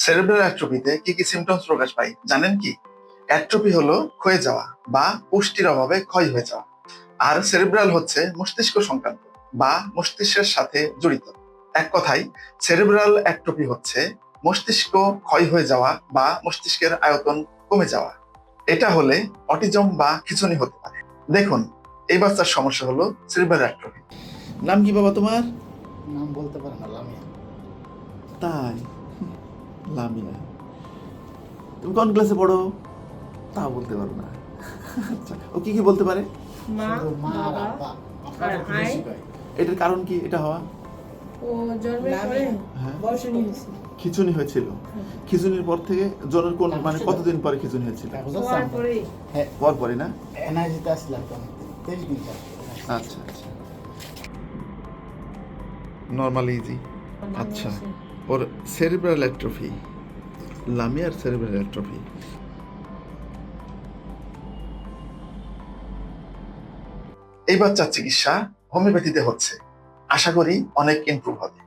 Cerebral অ্যাট্রোপিতে কি কি symptoms প্রকাশ পায় জানেন কি? অ্যাট্রোপি হলো ক্ষয়ে যাওয়া বা পুষ্টির অভাবে ক্ষয় হয়ে যাওয়া। আর সেরেব্রাল হচ্ছে মস্তিষ্ক সংক্রান্ত বা মস্তিষ্কের সাথে জড়িত। এক কথায় সেরেব্রাল অ্যাট্রোপি হচ্ছে মস্তিষ্ক ক্ষয় হয়ে যাওয়া বা মস্তিষ্কের আয়তন কমে যাওয়া। এটা হলে অটিজম বা খিচুনি হতে পারে। দেখুন এই বাচ্চার সমস্যা হলো সেরেব্রাল অ্যাট্রোপি নাম কি বাবা তোমার? নাম বলতে পারে না লামিয়া। তাই? লামিয়া তুমি কোন ক্লাসে পড়ো? তা বলতে পারো না। আচ্ছা ও কি কি বলতে পারে? এটার কারণ কি? এটা হওয়া? ও জন্মের পরে হ্যাঁ। খিচুনি হয়েছিল। খিচুনির পর থেকে জনের কোন মানে কতদিন পরে খিচুনি হয়েছিল? পরে হ্যাঁ। পর পরে না? আচ্ছা আচ্ছা। নর্মাল ইজি আচ্ছা। ওর সেরিব্রাল অ্যাট্রফি লামিয়ার সেরিব্রাল অ্যাট্রফি এই বাচ্চার চিকিৎসা হোমিওপ্যাথিতে হচ্ছে। আশা করি অনেক ইম্প্রুভ হবে।